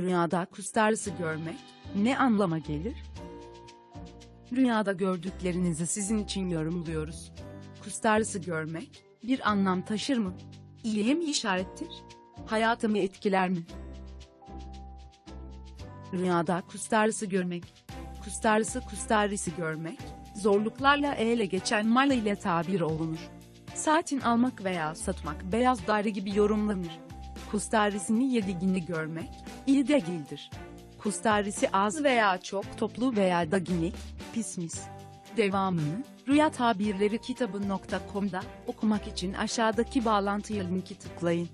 Rüyada kustarısı görmek ne anlama gelir? Rüyada gördüklerinizi sizin için yorumluyoruz. Kustarısı görmek bir anlam taşır mı? İyiye mi işarettir? Hayatımı etkiler mi? Rüyada kustarısı görmek. Kustarısı kustarisi görmek, zorluklarla ele geçen mal ile tabir olunur. Saatin almak veya satmak beyaz daire gibi yorumlanır. Kustarisini yediğini görmek, iyi değildir. Kustarisi az veya çok toplu veya daginik, pismis. Devamını, Rüya Tabirleri kitabı.com'da okumak için aşağıdaki bağlantıya linki tıklayın.